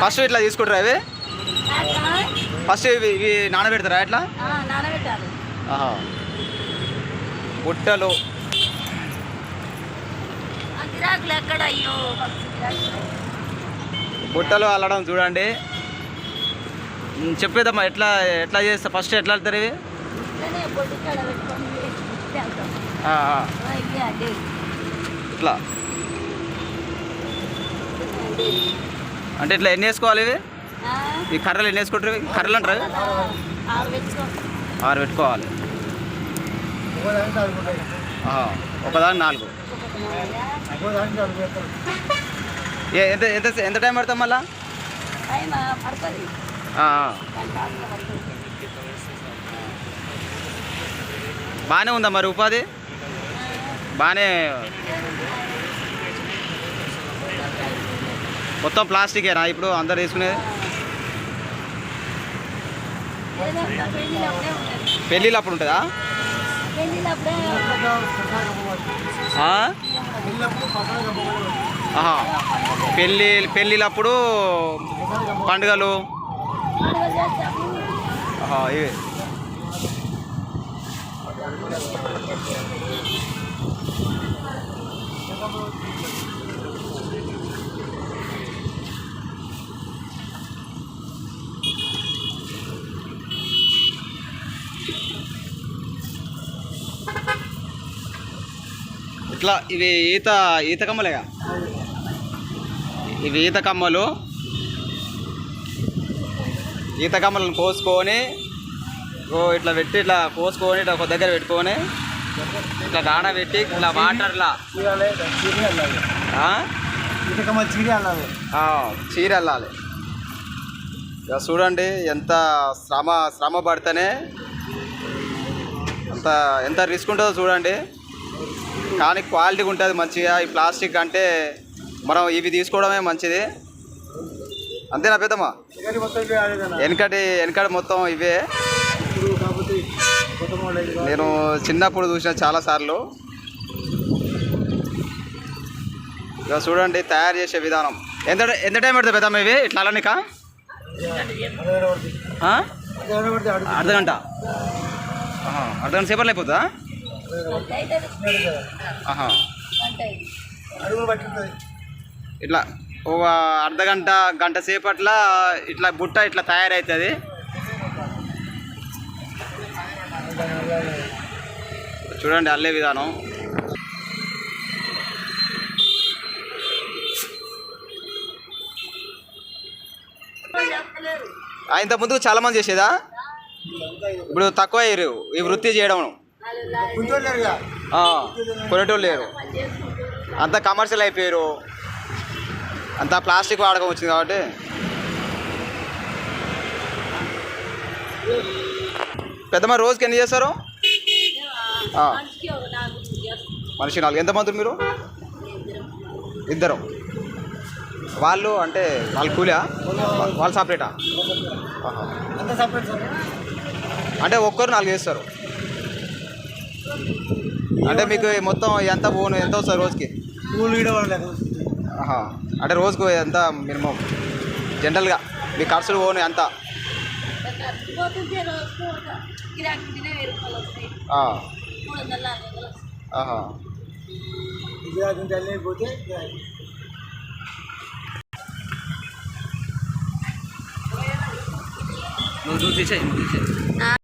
First ఇట్లా తీసుకుంటారా ఇవి? ఫస్ట్ ఇవి ఇవి నానబెడతారా ఇట్లా ఆహా. బుట్టలు. బుట్టలు అల్లడం చూడండి. చెప్పేదమ్మా ఎట్లా ఎట్లా చేస్తా? ఫస్ట్ ఎట్లా వెళ్తారు ఇవి? ఇట్లా. అంటే ఇట్లా ఎన్ని వేసుకోవాలి ఇవి? ఈ కర్రలు ఎన్ని వేసుకుంటారు? కర్రలు అంటారు? ఆరు పెట్టుకో. ఆరు పెట్టుకోవాలి. ఒకదాని నాలుగు. ఏ ఎంత ఎంత ఎంత టైం పడుతుంది మళ్ళా? బాగానే ఉందా మరి ఉపాధి? బాగానే మొత్తం ప్లాస్టికేనా ఇప్పుడు అందరు తీసుకునేది. పెళ్ళిళ్ళప్పుడు పెళ్ళిళ్ళు అప్పుడు ఉంటుందా పెళ్ళి పెళ్ళిళ్ళప్పుడు పండుగలు. ఇవి. Thank you. ఇట్లా ఇవి ఈత ఈత కమ్మలేగా ఇవి ఈత కమ్మలు. ఈత కమ్మలను కోసుకొని ఇట్లా పెట్టి ఇట్లా కోసుకొని ఇట్లా ఒక దగ్గర పెట్టుకొని ఇట్లా నానబెట్టి ఇట్లా వాటర్లా చీర వెళ్ళాలి ఇక చూడండి ఎంత శ్రమ శ్రమ పడితేనే అంత ఎంత రిస్క్ ఉంటుందో చూడండి. కానీ క్వాలిటీ ఉంటుంది మంచిగా. ఈ ప్లాస్టిక్ అంటే మనం ఇవి తీసుకోవడమే మంచిది. అంతేనా పెద్దమ్మా? వెనకటి వెనకటి మొత్తం ఇవే. నేను చిన్నప్పుడు చూసిన చాలా సార్లు. ఇక చూడండి తయారు చేసే విధానం. ఎంత ఎంత టైం పడుతుంది పెద్దమ్మ ఇవి? ఇట్లా అలానికా? అర్ధ గంట ఆహా, అర్ధ గంట అయిపోతుందా? ఇట్లా ఒక అర్ధ గంట గంట సేపట్ల ఇట్లా బుట్ట ఇట్లా తయారవుతుంది చూడండి అల్లే విధానం. ఇంత ముందు చాలా మంది చేసేదా? ఇప్పుడు తక్కువ అయ్యారు ఈ వృత్తి చేయడం. కొనేటోళ్ళు లేరు. అంతా కమర్షియల్ అయిపోయారు. అంతా ప్లాస్టిక్ వాడకం వచ్చింది కాబట్టి. పెద్దమ్మ రోజుకి ఎన్ని చేస్తారు? మనిషి నాలుగు. ఎంతమంది మీరు? ఇద్దరు. వాళ్ళు అంటే వాళ్ళు కూలా? వాళ్ళు సపరేటా. అంటే ఒక్కరు నాలుగు చేస్తారు. అంటే మీకు మొత్తం ఎంత పోను ఎంత వస్తుంది రోజుకి? ఆహా. అంటే రోజుకు ఎంత మినిమం? జనరల్గా మీ ఖర్చులు పోను ఎంత? నువ్వు చూసేసాయి నువ్వు తీసేయి